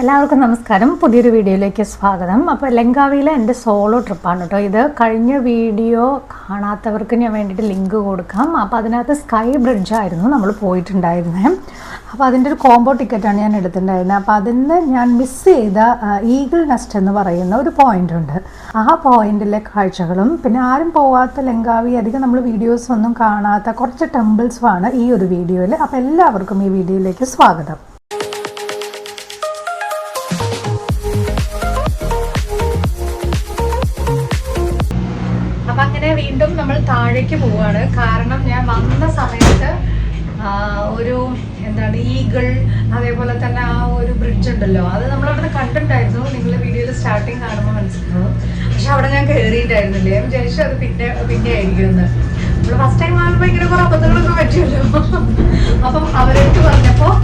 എല്ലാവർക്കും നമസ്കാരം. പുതിയൊരു വീഡിയോയിലേക്ക് സ്വാഗതം. അപ്പോൾ ലങ്കാവിയിലെ എന്റെ സോളോ ട്രിപ്പാണ് കേട്ടോ ഇത്. കഴിഞ്ഞ വീഡിയോ കാണാത്തവർക്ക് ഞാൻ വേണ്ടിയിട്ട് ലിങ്ക് കൊടുക്കാം. അപ്പോൾ അതിനകത്ത് സ്കൈ ബ്രിഡ്ജായിരുന്നു നമ്മൾ പോയിട്ടുണ്ടായിരുന്നത് അപ്പോൾ അതിന്റെ ഒരു കോംബോ ടിക്കറ്റാണ് ഞാൻ എടുത്തിട്ടുണ്ടായിരുന്നത് അപ്പോൾ അതിൽ നിന്ന് ഞാൻ മിസ് ചെയ്ത ഈഗിൾ നെസ്റ്റ് എന്ന് പറയുന്ന ഒരു പോയിന്റ് ഉണ്ട്. ആ പോയിന്റിലെ കാഴ്ചകളും പിന്നെ ആരും പോവാത്ത ലങ്കാവി അധികം നമ്മൾ വീഡിയോസ് ഒന്നും കാണാത്ത കുറച്ച് ടെമ്പിൾസുമാണ് ഈ ഒരു വീഡിയോയിൽ അപ്പോൾ എല്ലാവർക്കും ഈ വീഡിയോയിലേക്ക് സ്വാഗതം. വീണ്ടും നമ്മൾ താഴേക്ക് പോവാണ്. കാരണം ഞാൻ വന്ന സമയത്ത് ഒരു എന്താണ് ഈഗിൾ അതേപോലെ തന്നെ ആ ഒരു ബ്രിഡ്ജ് ഉണ്ടല്ലോ. അത് നമ്മൾ അവിടെ കണ്ടിട്ടുണ്ടായിരുന്നു. നിങ്ങൾ വീഡിയോയിൽ സ്റ്റാർട്ടിങ് കാണുമ്പോൾ മനസ്സിലാവും. പക്ഷെ അവിടെ ഞാൻ കയറിയിട്ടായിരുന്നില്ലേ ഞാൻ വിചാരിച്ചു അത് പിന്നെ പിന്നെ ആയിരിക്കും എന്ന് നമ്മൾ ഫസ്റ്റ് ടൈം ആകുമ്പോൾ ഇങ്ങനെ കുറെ അബദ്ധങ്ങളൊക്കെ പറ്റുമല്ലോ അപ്പം അവരെടുത്ത് പറഞ്ഞപ്പോൾ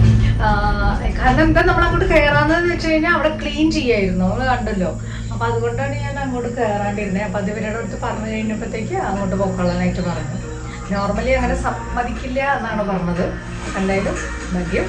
കാരണം എന്താ നമ്മൾ അങ്ങോട്ട് കയറാന്ന് വെച്ച് കഴിഞ്ഞാൽ അവിടെ ക്ലീൻ ചെയ്യായിരുന്നു. നമ്മൾ കണ്ടല്ലോ. അപ്പൊ അതുകൊണ്ടാണ് ഞാൻ അങ്ങോട്ട് കയറാണ്ടിരുന്നത് അപ്പൊ അത് ഇവരുടെ അടുത്ത് പറഞ്ഞു കഴിഞ്ഞപ്പോഴത്തേക്ക് അങ്ങോട്ട് പൊക്കോളാനായിട്ട് പറഞ്ഞു. നോർമലി അങ്ങനെ സമ്മതിക്കില്ല എന്നാണ് പറഞ്ഞത്. എന്തായാലും ഭാഗ്യം.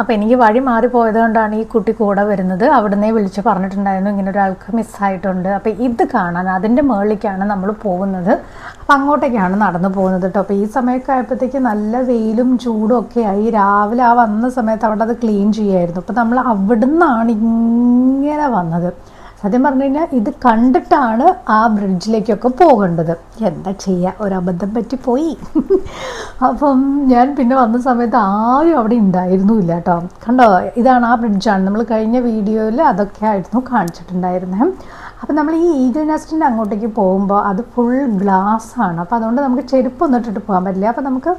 അപ്പോൾ എനിക്ക് വഴി മാറിപ്പോയത് കൊണ്ടാണ് ഈ കുട്ടി കൂടെ വരുന്നത്. അവിടുന്ന് വിളിച്ച് പറഞ്ഞിട്ടുണ്ടായിരുന്നു ഇങ്ങനെ ഒരാൾക്ക് മിസ്സായിട്ടുണ്ട്. അപ്പോൾ ഇത് കാണാൻ അതിന്റെ മുകളിലേക്കാണ് നമ്മൾ പോകുന്നത്. അപ്പം അങ്ങോട്ടേക്കാണ് നടന്നു പോകുന്നത് കേട്ടോ അപ്പോൾ ഈ സമയമൊക്കെ ആയപ്പോഴത്തേക്ക് നല്ല വെയിലും ചൂടും ഒക്കെ ആയി. രാവിലെ ആ വന്ന സമയത്ത് അവിടെ അത് ക്ലീൻ ചെയ്യായിരുന്നു. അപ്പോൾ നമ്മൾ അവിടുന്നാണ് ഇങ്ങനെ വന്നത്. സത്യം പറഞ്ഞു കഴിഞ്ഞാൽ ഇത് കണ്ടിട്ടാണ് ആ ബ്രിഡ്ജിലേക്കൊക്കെ പോകേണ്ടത്. എന്താ ചെയ്യുക ഒരബദ്ധം പോയി അപ്പം ഞാൻ പിന്നെ വന്ന സമയത്ത് ആരും അവിടെ ഉണ്ടായിരുന്നില്ല കേട്ടോ. കണ്ടോ? ഇതാണ് ആ ബ്രിഡ്ജാണ് നമ്മൾ കഴിഞ്ഞ വീഡിയോയിൽ അതൊക്കെ ആയിരുന്നു കാണിച്ചിട്ടുണ്ടായിരുന്നത് അപ്പം നമ്മൾ ഈ ഈഗിൾ നെസ്റ്റിന്റെ അങ്ങോട്ടേക്ക് പോകുമ്പോൾ അത് ഫുൾ ഗ്ലാസ് ആണ്. അപ്പോൾ അതുകൊണ്ട് നമുക്ക് ചെരുപ്പൊന്നും ഇട്ടിട്ട് പോകാൻ പറ്റില്ല. അപ്പോൾ നമുക്ക്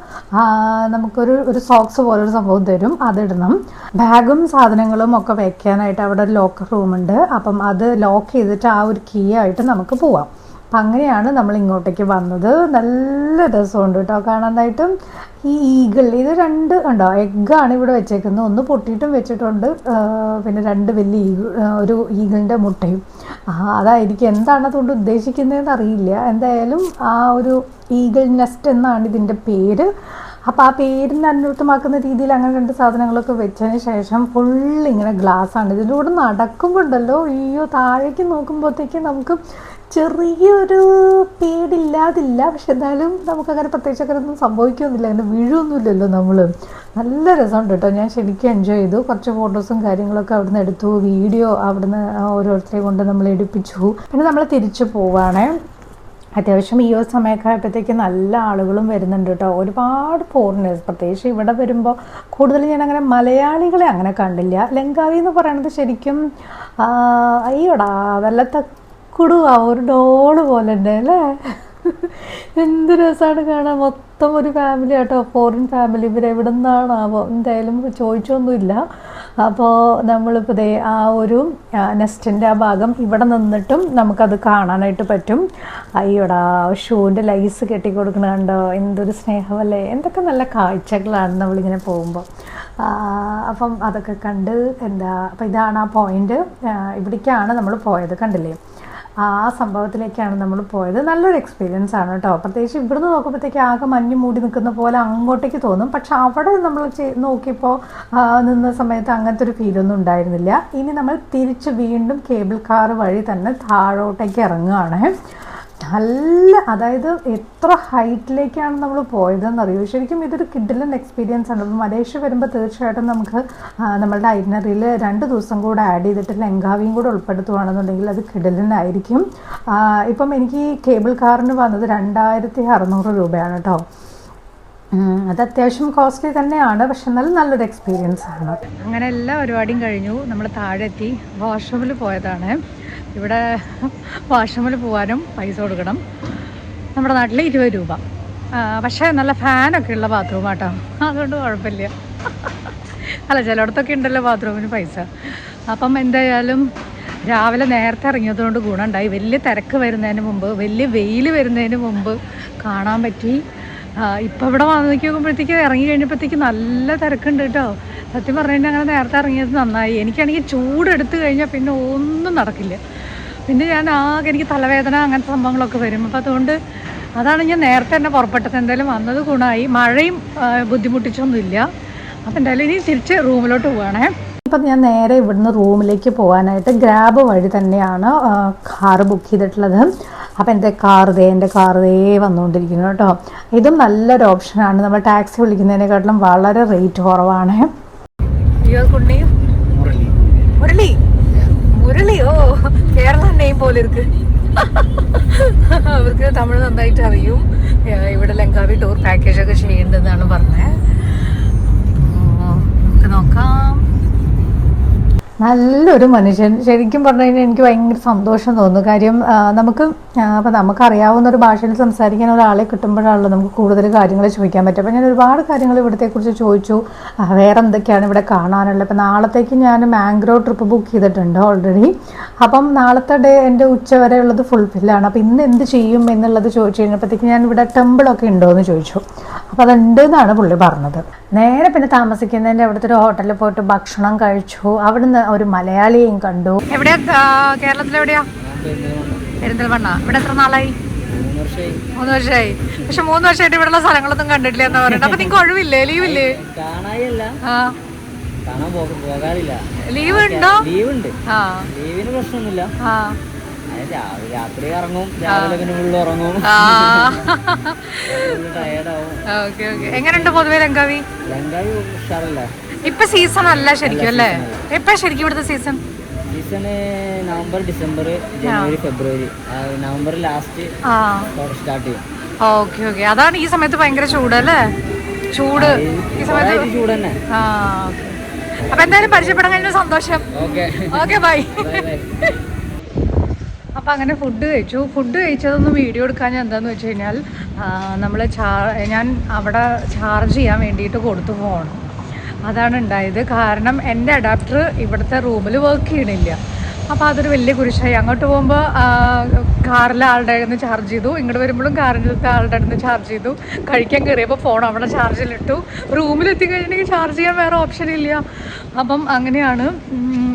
നമുക്കൊരു ഒരു സോക്സ് പോലൊരു സംഭവം തരും. അതിടണം ബാഗും സാധനങ്ങളും ഒക്കെ വെക്കാനായിട്ട് അവിടെ ഒരു ലോക്കർ റൂമുണ്ട് അപ്പം അത് ലോക്ക് ചെയ്തിട്ട് ആ ഒരു കീ ആയിട്ട് നമുക്ക് പോവാം. അപ്പം അങ്ങനെയാണ് നമ്മൾ ഇങ്ങോട്ടേക്ക് വന്നത്. നല്ല രസമുണ്ട് കേട്ടോ കാണാനായിട്ടും ഈ ഈഗിൾ ഇത് രണ്ട് ഉണ്ടോ എഗ്ഗാണ് ഇവിടെ വെച്ചേക്കുന്നത്. ഒന്ന് പൊട്ടിയിട്ടും വെച്ചിട്ടുണ്ട്. പിന്നെ രണ്ട് വലിയ ഈഗിൾ ഒരു ഈഗിളിന്റെ മുട്ടയും. അതായിരിക്കും. എന്താണ് അതുകൊണ്ട് ഉദ്ദേശിക്കുന്നതെന്ന് അറിയില്ല. എന്തായാലും ആ ഒരു ഈഗിൾ നെസ്റ്റ് എന്നാണ് ഇതിന്റെ പേര്. അപ്പോൾ ആ പേരിന് അന്വർത്ഥമാക്കുന്ന രീതിയിൽ അങ്ങനെ രണ്ട് സാധനങ്ങളൊക്കെ വെച്ചതിന് ശേഷം ഫുൾ ഇങ്ങനെ ഗ്ലാസ് ആണ്. ഇതിലൂടെ നടക്കുമ്പോണ്ടല്ലോ. അയ്യോ താഴേക്ക് നോക്കുമ്പോഴത്തേക്ക് നമുക്ക് ചെറിയൊരു പേടില്ലാതില്ല. പക്ഷെ എന്നാലും നമുക്കങ്ങനെ പ്രത്യേകിച്ച് അങ്ങനെ ഒന്നും സംഭവിക്കുന്നില്ല അങ്ങനെ വീഴൊന്നുമില്ലല്ലോ നമ്മൾ നല്ല രസമുണ്ട് കേട്ടോ. ഞാൻ ശരിക്കും എൻജോയ് ചെയ്തു. കുറച്ച് ഫോട്ടോസും കാര്യങ്ങളൊക്കെ അവിടുന്ന് എടുത്തു. വീഡിയോ അവിടുന്ന് ഓരോരുത്തരെയും കൊണ്ട് നമ്മൾ എടുപ്പിച്ചു. പിന്നെ നമ്മൾ തിരിച്ചു പോവാണേ. അത്യാവശ്യം ഈ ഒരു സമയമൊക്കെ ആയപ്പോഴത്തേക്ക് നല്ല ആളുകളും വരുന്നുണ്ട് കേട്ടോ. ഒരുപാട് ഫോറിനേഴ്സ് പ്രത്യേകിച്ച് ഇവിടെ വരുമ്പോൾ കൂടുതൽ ഞാൻ അങ്ങനെ മലയാളികളെ അങ്ങനെ കണ്ടില്ല. ലങ്കാവി എന്ന് പറയുന്നത് ശരിക്കും അയ്യോടാ അയ്യോടാ വെള്ളത്തക്കുടുവാ ഒരു ഡോൾ പോലെ ഉണ്ട് അല്ലേ? എന്ത് രസമാണ് കാണാൻ. മൊത്തം ഒരു ഫാമിലി ആട്ടോ. ഫോറിൻ ഫാമിലി ഇവരെവിടെ നിന്നാണാവോ എന്തായാലും ചോദിച്ചൊന്നുമില്ല. അപ്പോൾ നമ്മളിപ്പോൾ ദേ ആ ഒരു നെസ്റ്റിന്റെ ആ ഭാഗം ഇവിടെ നിന്നിട്ടും നമുക്കത് കാണാനായിട്ട് പറ്റും. അയ്യോടാ ഷൂവിന്റെ ലൈസ് കെട്ടി കൊടുക്കണ കണ്ടോ? എന്തൊരു സ്നേഹമല്ലേ? എന്തൊക്കെ നല്ല കാഴ്ചകളാണ് നമ്മളിങ്ങനെ പോകുമ്പോൾ അപ്പം അതൊക്കെ കണ്ട് എന്താ അപ്പം ഇതാണ് ആ പോയിന്റ് ഇവിടേക്കാണ് നമ്മൾ പോയത് കണ്ടില്ലേ? ആ സംഭവത്തിലേക്കാണ് നമ്മൾ പോയത്. നല്ലൊരു എക്സ്പീരിയൻസ് ആണ് കേട്ടോ. പ്രത്യേകിച്ച് ഇവിടുന്ന് നോക്കുമ്പോഴത്തേക്ക് ആകെ മഞ്ഞ് മൂടി നിൽക്കുന്ന പോലെ അങ്ങോട്ടേക്ക് തോന്നും. പക്ഷെ അവിടെ നമ്മൾ നോക്കിയപ്പോൾ നിന്ന സമയത്ത് അങ്ങനത്തെ ഒരു ഫീലൊന്നും ഉണ്ടായിരുന്നില്ല. ഇനി നമ്മൾ തിരിച്ച് വീണ്ടും കേബിൾ കാർ വഴി തന്നെ താഴോട്ടേക്ക് ഇറങ്ങുകയാണ് നല്ല അതായത് എത്ര ഹൈറ്റിലേക്കാണ് നമ്മൾ പോയതെന്ന് അറിയൂ ശരിക്കും ഇതൊരു കിഡിലൻ എക്സ്പീരിയൻസ് ആണ്. അപ്പോൾ മലേഷ്യ വരുമ്പോൾ തീർച്ചയായിട്ടും നമുക്ക് നമ്മളുടെ ഐറ്റിനറിയിൽ രണ്ട് ദിവസം കൂടെ ആഡ് ചെയ്തിട്ട് ലങ്കാവിയും കൂടെ ഉൾപ്പെടുത്തുകയാണെന്നുണ്ടെങ്കിൽ അത് ആ, ഇപ്പം എനിക്ക് ഈ കേബിൾ കാറിന് വന്നത് രണ്ടായിരത്തി അറുന്നൂറ് രൂപയാണ് കേട്ടോ അത് അത്യാവശ്യം കോസ്റ്റ്ലി തന്നെയാണ് പക്ഷെ എന്നാലും നല്ലൊരു എക്സ്പീരിയൻസ് ആണ്. അങ്ങനെ എല്ലാ പരിപാടിയും കഴിഞ്ഞു. നമ്മൾ താഴെത്തി വാഷ്റൂമിൽ പോയതാണ്. ഇവിടെ വാഷ്റൂമിൽ പോകാനും പൈസ കൊടുക്കണം. നമ്മുടെ നാട്ടിൽ ഇരുപത് രൂപ. പക്ഷേ നല്ല ഫാനൊക്കെ ഉള്ള ബാത്റൂം ആട്ടോ. അതുകൊണ്ട് കുഴപ്പമില്ല. അല്ല ചിലയിടത്തൊക്കെ ഉണ്ടല്ലോ ബാത്റൂമിന് പൈസ. അപ്പം എന്തായാലും രാവിലെ നേരത്തെ ഇറങ്ങിയതുകൊണ്ട് ഗുണമുണ്ടായി. വലിയ തിരക്ക് വരുന്നതിന് മുമ്പ് വലിയ വെയിൽ വരുന്നതിന് മുമ്പ് കാണാൻ പറ്റി. ഇപ്പം ഇവിടെ വന്ന് നോക്കുമ്പോഴത്തേക്ക് ഇറങ്ങി കഴിഞ്ഞപ്പോഴത്തേക്ക് നല്ല തിരക്കുണ്ട് കേട്ടോ. സത്യം പറഞ്ഞു കഴിഞ്ഞാൽ അങ്ങനെ നേരത്തെ ഇറങ്ങിയത് നന്നായി. എനിക്കാണെങ്കിൽ ചൂടെടുത്ത് കഴിഞ്ഞാൽ പിന്നെ ഒന്നും നടക്കില്ല. പിന്നെ ഞാൻ ആകെ എനിക്ക് തലവേദന അങ്ങനത്തെ സംഭവങ്ങളൊക്കെ വരും. അപ്പം അതുകൊണ്ട് അതാണ് ഞാൻ നേരത്തെ തന്നെ പുറപ്പെട്ടത്. എന്തായാലും വന്നത് ഗുണമായി. മഴയും ബുദ്ധിമുട്ടിച്ചൊന്നുമില്ല. അപ്പം എന്തായാലും ഇനി തിരിച്ച് റൂമിലോട്ട് പോവുകയാണേ ഇപ്പം ഞാൻ നേരെ ഇവിടുന്ന് റൂമിലേക്ക് പോകാനായിട്ട് ഗ്രാബ് വഴി തന്നെയാണ് കാറ് ബുക്ക് ചെയ്തിട്ടുള്ളത്. അപ്പം എന്റെ കാർ ദേ എന്റെ കാർ ദേ വന്നുകൊണ്ടിരിക്കുന്നു കേട്ടോ. ഇതും നല്ലൊരു ഓപ്ഷനാണ് നമ്മൾ ടാക്സി വിളിക്കുന്നതിനെക്കാട്ടിലും വളരെ റേറ്റ് കുറവാണ്. മുരളി. മുരളി? ഓ കേരളം നെയ്യും പോലെ ഇരിക്ക്. അവർക്ക് തമിഴ് നന്നായിട്ട് അറിയും. ഇവിടെ ലങ്കാവി ടൂർ പാക്കേജ് ഒക്കെ ചെയ്യേണ്ടതെന്നാണ് പറഞ്ഞത് നമുക്ക് നോക്കാം. നല്ലൊരു മനുഷ്യൻ. ശരിക്കും പറഞ്ഞു കഴിഞ്ഞാൽ എനിക്ക് ഭയങ്കര സന്തോഷം തോന്നുന്നു. കാര്യം നമുക്ക് അപ്പം നമുക്കറിയാവുന്ന ഒരു ഭാഷയിൽ സംസാരിക്കാൻ ഒരാളെ കിട്ടുമ്പോഴാണല്ലോ നമുക്ക് കൂടുതൽ കാര്യങ്ങൾ ചോദിക്കാൻ പറ്റും അപ്പം ഞാൻ ഒരുപാട് കാര്യങ്ങൾ ഇവിടത്തെക്കുറിച്ച് ചോദിച്ചു. വേറെ എന്തൊക്കെയാണ് ഇവിടെ കാണാനുള്ളത്? ഇപ്പം നാളത്തേക്ക് ഞാൻ മാംഗ്രോ ട്രിപ്പ് ബുക്ക് ചെയ്തിട്ടുണ്ട് ഓൾറെഡി അപ്പം നാളത്തെ ഡേ എന്റെ ഉച്ച വരെ ഉള്ളത് ഫുൾഫില്ലാണ് അപ്പം ഇന്ന് എന്ത് ചെയ്യും എന്നുള്ളത് ചോദിച്ചു കഴിഞ്ഞപ്പോഴത്തേക്ക് ഞാൻ ഇവിടെ ടെമ്പിളൊക്കെ ഉണ്ടോ എന്ന് ചോദിച്ചു. അപ്പം അതുണ്ട് എന്നാണ് പുള്ളി പറഞ്ഞത്. നേരെ പിന്നെ താമസിക്കുന്നതിന്റെ അവിടുത്തെ ഒരു ഹോട്ടലിൽ പോയിട്ട് ഭക്ഷണം കഴിച്ചു. അവിടുന്ന് ഒരു മലയാളിയെയും കണ്ടു. എവിടെയാ കേരളത്തിൽ എവിടെയാ പെരിന്തൽമണ്ണ ഇവിടെ എത്ര നാളായി? മൂന്ന് വർഷമായി പക്ഷെ മൂന്ന് വർഷമായിട്ട് ഇവിടെയുള്ള സ്ഥലങ്ങളൊന്നും കണ്ടിട്ടില്ല എന്ന് പറയുന്നത്. അപ്പൊ നിങ്ങൾക്ക് ഒഴിവില്ലേ? ലീവില്ലേ? ആ. ലീവ് ഉണ്ടോ? ലീവ് ഉണ്ട് ലീവിന് പ്രശ്നമൊന്നുമില്ല. രാത്രി ഇറങ്ങും. രാവിലെ പിന്നെ ഉള്ളിൽ ഉറങ്ങും. Okay okay. എങ്ങനെയുണ്ട് പൊതുവെ ലങ്കാവി ലങ്കാവി ഉഷാറല്ല? ഇപ്പൊ സീസൺ അല്ല ശരിക്കും അല്ലേ? എപ്പ ശരിക്കും ഇവിടുത്തെ സീസൺ സീസണ് നവംബർ ഡിസംബർ ജനുവരി ഫെബ്രുവരി നവംബർ ലാസ്റ്റ് സ്റ്റാർട്ട് ചെയ്യും. ഓക്കെ ഓക്കെ അതാണ് ഈ സമയത്ത് ഭയങ്കര ചൂട് അല്ലേ? ചൂട്. ഈ സമയത്ത് ചൂട് തന്നെ. ആ അപ്പൊ എന്തായാലും പരിചയപ്പെടാൻ കഴിഞ്ഞ സന്തോഷം. ഓക്കെ. ബൈ. അപ്പം അങ്ങനെ ഫുഡ് കഴിച്ചു. ഫുഡ് കഴിച്ചതൊന്നും വീഡിയോ എടുക്കാൻ എന്താണെന്ന് വെച്ച് കഴിഞ്ഞാൽ നമ്മൾ ചാ ഞാൻ അവിടെ ചാർജ് ചെയ്യാൻ വേണ്ടിയിട്ട് കൊടുത്തു ഫോൺ അതാണ് ഉണ്ടായത് കാരണം എന്റെ അഡാപ്റ്റർ ഇവിടുത്തെ റൂമിൽ വർക്ക് ചെയ്യണില്ല. അപ്പോൾ അതൊരു വലിയ കുരിശായി. അങ്ങോട്ട് പോകുമ്പോൾ കാറിലെ ആളുടെ നിന്ന് ചാർജ് ചെയ്തു. ഇങ്ങോട്ട് വരുമ്പോഴും കാറിന്റെ ആളുടെ നിന്ന് ചാർജ് ചെയ്തു. കഴിക്കാൻ കയറിയപ്പോൾ ഫോൺ അവിടെ ചാർജിലിട്ടു റൂമിലെത്തി കഴിഞ്ഞിട്ടുണ്ടെങ്കിൽ ചാർജ് ചെയ്യാൻ വേറെ ഓപ്ഷൻ ഇല്ല. അപ്പം അങ്ങനെയാണ്.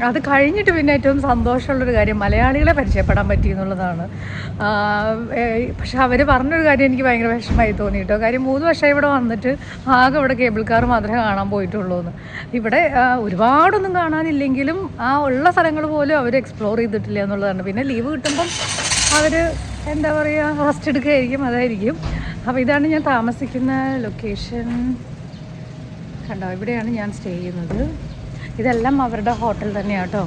അത് കഴിഞ്ഞിട്ട് പിന്നെ ഏറ്റവും സന്തോഷമുള്ളൊരു കാര്യം മലയാളികളെ പരിചയപ്പെടാൻ പറ്റി എന്നുള്ളതാണ്. പക്ഷെ അവർ പറഞ്ഞൊരു കാര്യം എനിക്ക് ഭയങ്കര വിഷമമായി തോന്നി കേട്ടോ. കാര്യം മൂന്ന് വർഷം ഇവിടെ വന്നിട്ട് ആകെ ഇവിടെ കേബിൾ കാർ മാത്രമേ കാണാൻ പോയിട്ടുള്ളൂ എന്ന്. ഇവിടെ ഒരുപാടൊന്നും കാണാനില്ലെങ്കിലും ആ ഉള്ള സ്ഥലങ്ങൾ പോലും അവർ എക്സ്പ്ലോർ ചെയ്തിട്ടില്ല എന്നുള്ളതാണ്. പിന്നെ ലീവ് കിട്ടുമ്പം അവർ എന്താ പറയുക റെസ്റ്റ് എടുക്കുകയായിരിക്കും അതായിരിക്കും. അപ്പോൾ ഇതാണ് ഞാൻ താമസിക്കുന്ന ലൊക്കേഷൻ കണ്ടോ ഇവിടെയാണ് ഞാൻ സ്റ്റേ ചെയ്യുന്നത്. ഇതെല്ലാം അവരുടെ ഹോട്ടൽ തന്നെയാണ് കേട്ടോ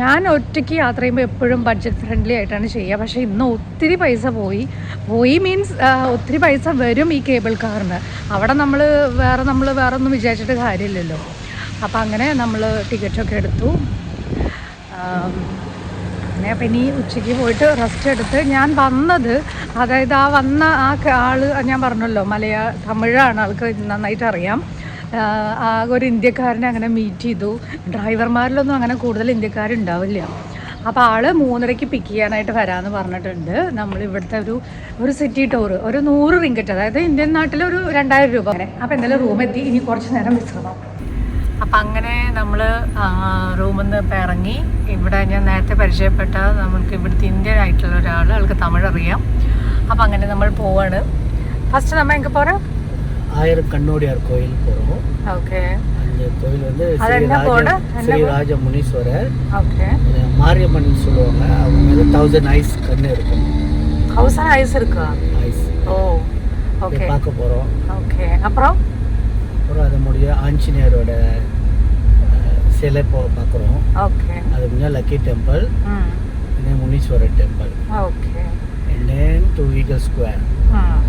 ഞാൻ ഒറ്റയ്ക്ക് യാത്ര ചെയ്യുമ്പോൾ എപ്പോഴും ബഡ്ജറ്റ് ഫ്രണ്ട്ലി ആയിട്ടാണ് ചെയ്യുക. പക്ഷേ ഇന്ന് ഒത്തിരി പൈസ പോയി. പോയി മീൻസ് ഒത്തിരി പൈസ വരും ഈ കേബിൾ കാറിന് അവിടെ നമ്മൾ വേറെ നമ്മൾ വേറെ ഒന്നും വിചാരിച്ചിട്ട് കാര്യമില്ലല്ലോ. അപ്പോൾ അങ്ങനെ നമ്മൾ ടിക്കറ്റൊക്കെ എടുത്തു. അങ്ങനെ അപ്പം ഇനി ഉച്ചയ്ക്ക് പോയിട്ട് റെസ്റ്റ് എടുത്ത് ഞാൻ വന്നത് അതായത് ആ വന്ന ആ ആൾ ഞാൻ പറഞ്ഞല്ലോ മലയാ തമിഴാണ് ആൾക്ക് നന്നായിട്ട് അറിയാം. ആ, ഒരു ഇന്ത്യക്കാരനെ അങ്ങനെ മീറ്റ് ചെയ്തു. ഡ്രൈവർമാരിലൊന്നും അങ്ങനെ കൂടുതൽ ഇന്ത്യക്കാരുണ്ടാവില്ല. അപ്പോൾ ആൾ മൂന്നരയ്ക്ക് പിക്ക് ചെയ്യാനായിട്ട് വരാമെന്ന് പറഞ്ഞിട്ടുണ്ട്. നമ്മൾ ഇവിടുത്തെ ഒരു ഒരു സിറ്റി ടൂർ ഒരു നൂറ് റിങ്കറ്റ് അതായത് ഇന്ത്യൻ നാട്ടിൽ ഒരു രണ്ടായിരം രൂപ. അങ്ങനെ അപ്പോൾ എന്തായാലും റൂം എത്തി. ഇനി കുറച്ച് നേരം വിശ്രമം. അപ്പം അങ്ങനെ നമ്മൾ റൂമിൽ നിന്ന് ഇപ്പം ഇറങ്ങി ഇവിടെ ഞാൻ നേരത്തെ പരിചയപ്പെട്ട നമുക്ക് ഇവിടുത്തെ ഇന്ത്യൻ ആയിട്ടുള്ള ഒരാൾ ആൾക്ക് തമിഴ് അറിയാം അപ്പം അങ്ങനെ നമ്മൾ പോവാണ് ഫസ്റ്റ് நம்ம எங்கே போகிறோம் ஆயிரம் கண்ணோடியார் கோயில் போகிறோம் ஓகே அந்த கோயில் வந்து அது என்ன ஸ்ரீராஜ கோடு? என்ன ஸ்ரீராஜ முனீஸ்வரர் ஓகே அஹ் மாரியம்மன் சொல்லுவாங்க அவங்க மேலே தௌசண்ட் ஐஸ் கண்ணு இருக்கும் தௌசண்ட் ஐஸ் இருக்கா ஐஸ் ஓ ஓகே பார்க்க போகிறோம் ஓகே அப்புறம் அப்புறம் அது முடிய ஆஞ்சநேயரோட அஹ், சிலை போ பார்க்குறோம் ஓகே அது முன்னாடி லக்கி டெம்பிள் ம் then Muneeswarar temple okay and then to Eagle Square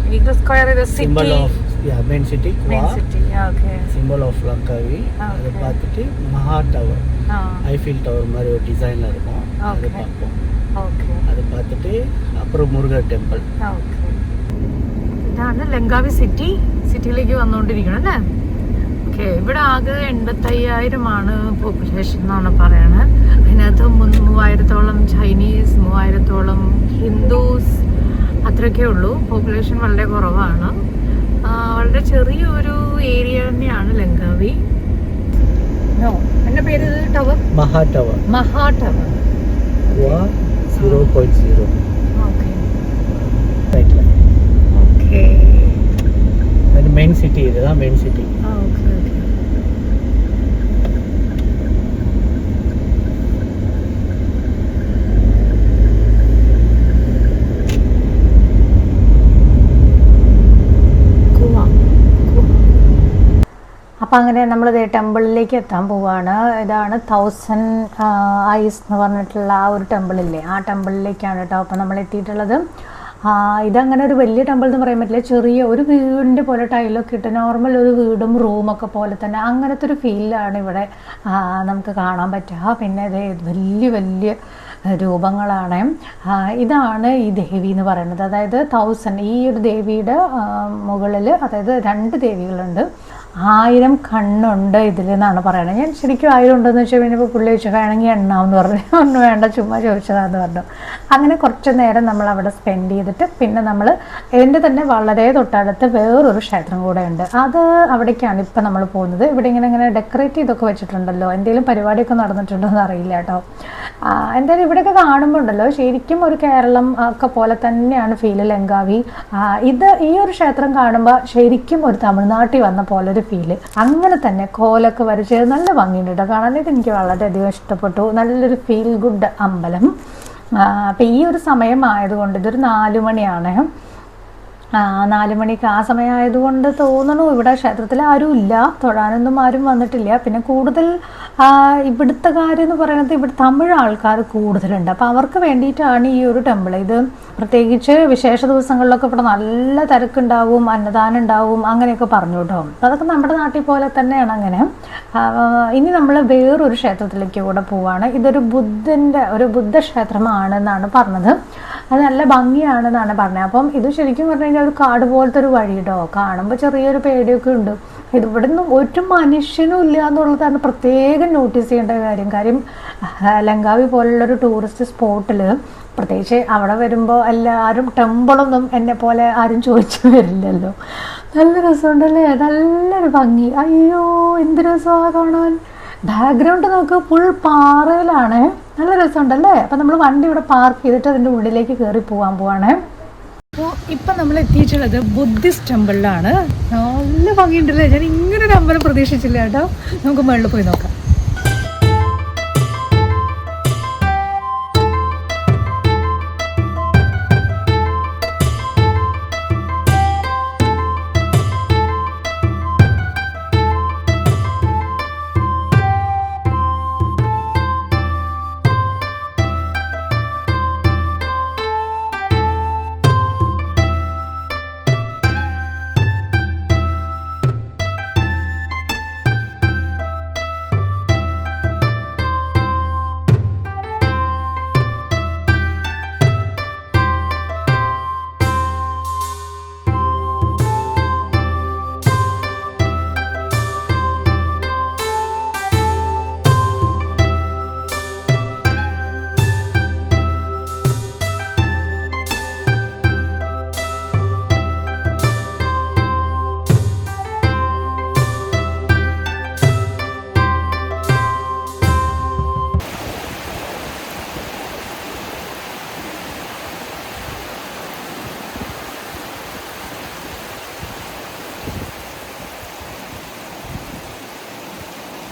eagle square ഇത് symbol city of yeah main city main Kwa city okay symbol of Langkawi அதை Okay. பார்த்துட்டு மகா டவர் ആ ஐஃபில் டவர் மாதிரி ஒரு டிசைனில் இருக்கும் அது Okay. பார்ப்போம் ഓക്കെ அதை பார்த்துட்டு அப்புறம் முருகர் டெம்பிள் ഓക്കെ ഇതാണ് ലങ്കാവി സിറ്റി സിറ്റിയിലേക്ക് വന്നുകൊണ്ടിരിക്കണം അല്ലേ പക്ഷേ ഇവിടെ ആകെ എൺപത്തയ്യായിരമാണ് പോപ്പുലേഷൻ എന്നാണ് പറയണത് അതിനകത്ത് മൂവായിരത്തോളം ചൈനീസ് മൂവായിരത്തോളം ഹിന്ദുസ് അത്രയൊക്കെ ഉള്ളൂ. പോപ്പുലേഷൻ വളരെ കുറവാണ്. വളരെ ചെറിയ ഒരു ഏരിയ തന്നെയാണ് ലങ്കാവി. എന്റെ പേര് tower Maha tower Maha tower zero point zero okay main city ഇതാണ് മെയിൻ സിറ്റി ഓക്കെ അപ്പം അങ്ങനെ നമ്മൾ ടെമ്പിളിലേക്ക് എത്താൻ പോവുകയാണ് ഇതാണ് തൗസൻഡ് ഐസ് എന്ന് പറഞ്ഞിട്ടുള്ള ആ ഒരു ടെമ്പിളില്ലേ? ആ ടെമ്പിളിലേക്കാണ് കേട്ടോ അപ്പം നമ്മൾ എത്തിയിട്ടുള്ളത്. ഇതങ്ങനെ ഒരു വലിയ ടെമ്പിൾ എന്ന് പറയാൻ പറ്റില്ല. ചെറിയ ഒരു വീടിന്റെ പോലെ ടൈലൊക്കെ ഇട്ട് നോർമൽ ഒരു വീടും റൂമൊക്കെ പോലെ തന്നെ അങ്ങനത്തെ ഒരു ഫീലാണ് ഇവിടെ നമുക്ക് കാണാൻ പറ്റുക. പിന്നെ ഇത് വലിയ വലിയ രൂപങ്ങളാണ്. ഇതാണ് ഈ ദേവി എന്ന് പറയുന്നത്. അതായത് തൗസൻഡ് ഈ ഒരു ദേവിയുടെ മുകളിൽ അതായത് രണ്ട് ദേവികളുണ്ട്. ആയിരം കണ്ണുണ്ട് ഇതിൽ എന്നാണ് പറയുന്നത് ഞാൻ ശരിക്കും ആയിരം ഉണ്ടെന്ന് വെച്ചാൽ പിന്നെ ഇപ്പോൾ പുള്ളി ചോദിച്ചു വേണമെങ്കിൽ എണ്ണാമെന്ന് പറഞ്ഞു. ഒന്ന് വേണ്ട ചുമ്മാ ചോദിച്ചതാന്ന് പറഞ്ഞു. അങ്ങനെ കുറച്ച് നേരം നമ്മൾ അവിടെ സ്പെൻഡ് ചെയ്തിട്ട് പിന്നെ നമ്മൾ എന്റെ തന്നെ വളരെ തൊട്ടടുത്ത് വേറൊരു ക്ഷേത്രം കൂടെ ഉണ്ട്. അത് അവിടേക്കാണ് ഇപ്പം നമ്മൾ പോകുന്നത്. ഇവിടെ ഇങ്ങനെ ഇങ്ങനെ ഡെക്കറേറ്റ് ചെയ്തൊക്കെ വെച്ചിട്ടുണ്ടല്ലോ. എന്തെങ്കിലും പരിപാടിയൊക്കെ നടന്നിട്ടുണ്ടോ എന്ന് അറിയില്ല കേട്ടോ. എന്തായാലും ഇവിടെയൊക്കെ കാണുമ്പോൾ ശരിക്കും ഒരു കേരളം ഒക്കെ പോലെ തന്നെയാണ് ഫീൽ ലങ്കാവി. ഇത് ഈ ഒരു ക്ഷേത്രം കാണുമ്പോൾ ശരിക്കും ഒരു തമിഴ്നാട്ടിൽ വന്ന പോലെ ഒരു ഫീൽ അങ്ങനെ തന്നെ കോലൊക്കെ വരച്ച് നല്ല ഭംഗിയുണ്ട് കേട്ടോ കാണാൻ ഇത് എനിക്ക് വളരെയധികം ഇഷ്ടപ്പെട്ടു. നല്ലൊരു ഫീൽ ഗുഡ് അമ്പലം. അപ്പം ഈ ഒരു സമയം ആയതുകൊണ്ട് ഇതൊരു നാലു മണിയാണ്. ആ, നാല് മണിക്ക് ആ സമയമായതുകൊണ്ട് തോന്നണു. ഇവിടെ ക്ഷേത്രത്തിൽ ആരും ഇല്ല. തൊഴാനൊന്നും ആരും വന്നിട്ടില്ല. പിന്നെ കൂടുതൽ ഇവിടുത്തെ കാര്യം എന്ന് പറയുന്നത് ഇവിടെ തമിഴ് ആൾക്കാർ കൂടുതലുണ്ട്. അപ്പോൾ അവർക്ക് വേണ്ടിയിട്ടാണ് ഈ ഒരു ടെമ്പിൾ. ഇത് പ്രത്യേകിച്ച് വിശേഷ ദിവസങ്ങളിലൊക്കെ ഇവിടെ നല്ല തിരക്കുണ്ടാവും അന്നദാനം ഉണ്ടാവും അങ്ങനെയൊക്കെ പറഞ്ഞു കേട്ടോ. അതൊക്കെ നമ്മുടെ നാട്ടിൽ പോലെ തന്നെയാണ് അങ്ങനെ. ഇനി നമ്മൾ വേറൊരു ക്ഷേത്രത്തിലേക്ക് കൂടെ പോവാണ്. ഇതൊരു ബുദ്ധന്റെ ഒരു ബുദ്ധക്ഷേത്രമാണെന്നാണ് പറഞ്ഞത്. അത് നല്ല ഭംഗിയാണെന്നാണ് പറഞ്ഞത്. അപ്പം ഇത് ശരിക്കും പറഞ്ഞു കഴിഞ്ഞാൽ ഒരു കാട് പോലത്തെ ഒരു വഴി കേട്ടോ കാണുമ്പോൾ ചെറിയൊരു പേടിയൊക്കെ ഉണ്ട്. ഇതിവിടെ നിന്നും ഒരു മനുഷ്യനും ഇല്ല എന്നുള്ളതാണ് പ്രത്യേകം നോട്ടീസ് ചെയ്യേണ്ട കാര്യം. കാര്യം ലങ്കാവി പോലുള്ളൊരു ടൂറിസ്റ്റ് സ്പോട്ടിൽ പ്രത്യേകിച്ച് അവിടെ വരുമ്പോൾ എല്ലാവരും ടെമ്പിളൊന്നും എന്നെ പോലെ ആരും ചോദിച്ചു വരില്ലല്ലോ. നല്ല രസമുണ്ടല്ലേ? നല്ലൊരു ഭംഗി. അയ്യോ എന്ത് രസമാണ് കാണാൻ? ബാക്ക്ഗ്രൗണ്ട് നമുക്ക് ഫുൾ പാറയിലാണ്. നല്ല രസമുണ്ടല്ലേ? അപ്പം നമ്മൾ വണ്ടി ഇവിടെ പാർക്ക് ചെയ്തിട്ട് അതിന്റെ ഉള്ളിലേക്ക് കയറി പോകാൻ പോവാണ്. അപ്പോൾ ഇപ്പം നമ്മൾ എത്തിയിട്ടുള്ളത് ബുദ്ധിസ്റ്റ് ടെമ്പിളിലാണ് നല്ല ഭംഗിയുണ്ടല്ലേ? ഞാൻ ഇങ്ങനെ ഒരു അമ്പലം പ്രതീക്ഷിച്ചില്ല കേട്ടോ. നമുക്ക് മുകളിൽ പോയി നോക്കാം.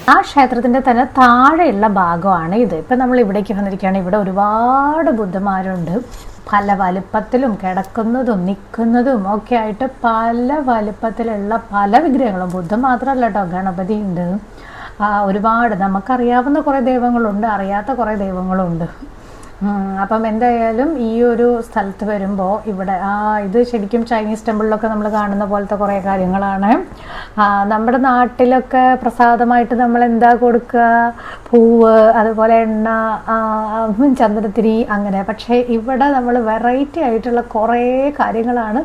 ആ ക്ഷേത്രത്തിന്റെ തന്നെ താഴെയുള്ള ഭാഗമാണ് ഇത്. ഇപ്പം നമ്മൾ ഇവിടേക്ക് വന്നിരിക്കുകയാണ്. ഇവിടെ ഒരുപാട് ബുദ്ധന്മാരുണ്ട്. പല വലുപ്പത്തിലും കിടക്കുന്നതും നിൽക്കുന്നതും ഒക്കെ ആയിട്ട് പല വലുപ്പത്തിലുള്ള പല വിഗ്രഹങ്ങളും. ബുദ്ധൻ മാത്രമല്ല കേട്ടോ ഗണപതി ഉണ്ട്. ഒരുപാട് നമുക്കറിയാവുന്ന കുറേ ദൈവങ്ങളുണ്ട് അറിയാത്ത കുറേ ദൈവങ്ങളുണ്ട്. അപ്പം എന്തായാലും ഈ ഒരു സ്ഥലത്ത് വരുമ്പോൾ ഇവിടെ ആ ഇത് ശരിക്കും ചൈനീസ് ടെമ്പിളിലൊക്കെ നമ്മൾ കാണുന്ന പോലത്തെ കുറേ കാര്യങ്ങളാണ്. നമ്മുടെ നാട്ടിലൊക്കെ പ്രസാദമായിട്ട് നമ്മൾ എന്താ കൊടുക്കുക? പൂവ് അതുപോലെ എണ്ണ ചന്ദ്രത്തിരി അങ്ങനെ. പക്ഷേ ഇവിടെ നമ്മൾ വെറൈറ്റി ആയിട്ടുള്ള കുറേ കാര്യങ്ങളാണ്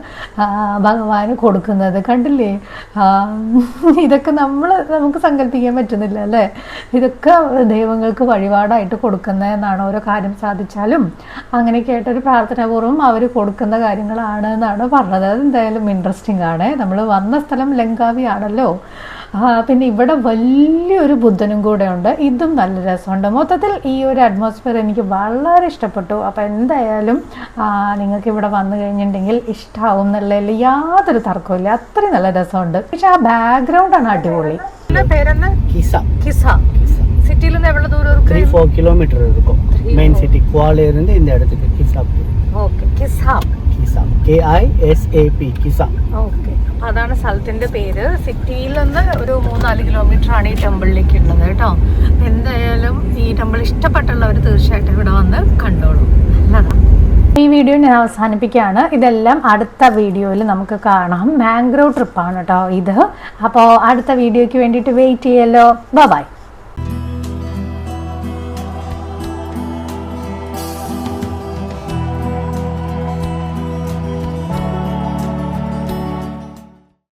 ഭഗവാന് കൊടുക്കുന്നത്. കണ്ടില്ലേ? ഇതൊക്കെ നമ്മൾ നമുക്ക് സങ്കല്പിക്കാൻ പറ്റുന്നില്ല അല്ലേ? ഇതൊക്കെ ദൈവങ്ങൾക്ക് വഴിപാടായിട്ട് കൊടുക്കുന്നതെന്നാണ് ഓരോ കാര്യം സാധിച്ചാലും അങ്ങനെയൊക്കെ ആയിട്ടൊരു പ്രാർത്ഥനാപൂർവം അവർ കൊടുക്കുന്ന കാര്യങ്ങളാണ് എന്നാണ് പറഞ്ഞത്. അതെന്തായാലും ഇൻട്രസ്റ്റിംഗ് ആണ്. നമ്മൾ വന്ന സ്ഥലം ലങ്കാവി ആണല്ലോ പിന്നെ ഇവിടെ വലിയൊരു ബുദ്ധനും കൂടെ ഉണ്ട്. ഇതും നല്ല രസമുണ്ട്. മൊത്തത്തിൽ ഈ ഒരു അറ്റ്മോസ്ഫിയർ എനിക്ക് വളരെ ഇഷ്ടപ്പെട്ടു. അപ്പോൾ എന്തായാലും നിങ്ങൾക്ക് ഇവിടെ വന്നു കഴിഞ്ഞിട്ടുണ്ടെങ്കിൽ ഇഷ്ടമാവും എന്നുള്ളതിൽ യാതൊരു തർക്കമില്ല അത്രയും നല്ല രസമുണ്ട്. പക്ഷെ ആ ബാക്ക്ഗ്രൗണ്ട് ആണ് അടിപൊളി. പേരെന്ന് കിസ. കിസ. സിറ്റിയിൽ നിന്ന് എവിടെ ദൂരം த்ரீ ஃபோர் கிலோமீட்டர் இருக்கும் மெயின் சிட்டி குவால இருந்து இந்த இடத்துக்கு கிசா okay കിസാ கிசா കിസാം K I S A P കിസാം okay അപ്പൊ അതാണ് സ്ഥലത്തിന്റെ പേര് സിറ്റിയിൽ നിന്ന് ഒരു മൂന്നാല് കിലോമീറ്റർ ആണ് ഈ ടെമ്പിളിലേക്ക് ഉള്ളത് കേട്ടോ എന്തായാലും ഈ ടെമ്പിൾ ഇഷ്ടപ്പെട്ടുള്ളവർ തീർച്ചയായിട്ടും ഇവിടെ വന്ന് കണ്ടോളൂ നല്ലതാണ് ഈ വീഡിയോ ഞാൻ അവസാനിപ്പിക്കുകയാണ് ഇതെല്ലാം അടുത്ത വീഡിയോയിൽ നമുക്ക് കാണാം മാംഗ്രോ ട്രിപ്പാണ് കേട്ടോ ഇത് അപ്പോൾ അടുത്ത വീഡിയോയ്ക്ക് വേണ്ടിയിട്ട് വെയിറ്റ് ചെയ്യല്ലോ ബൈ